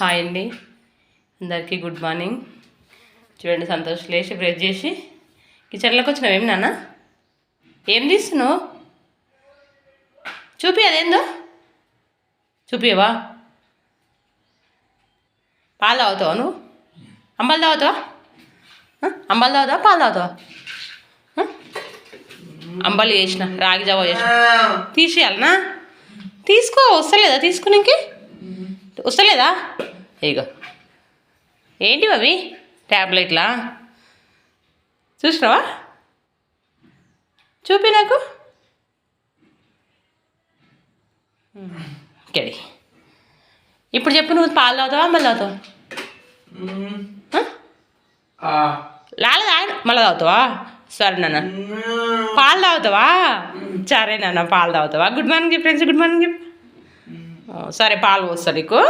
Hi అండి. అందరికీ good morning. చూడండి సంతోష్ లేచి బ్రష్ చేసి కిచెన్లోకి వచ్చినావు ఏమి నాన్న? ఏం తీస్తున్నావు చూపి అదేందో? చూపియవా పాలు తాగుతావా నువ్వు? అంబాలు తాగుతావా? అంబాలు తాగుతావా? పాలు తాగుతావా? అంబాలు చేసిన రాగి జావా చేసిన. తీసేయాలనా? తీసుకో వస్తలేదా? తీసుకునేకి? వస్తలేదా? ఇగో. ఏంటి అవి ట్యాబ్లెట్లా చూసినావా? చూపి నాకు. ఇప్పుడు చెప్పు నువ్వు పాలు తాగుతావా మళ్ళీ తాగుతావా? ఆ? లాల మళ్ళీ తాగుతావా? సరే నాన్న. పాలు తాగుతావా? సరే నాన్న పాలు తాగుతావా? Good morning friends good morning సరే పాలు పోస్తా నీకు.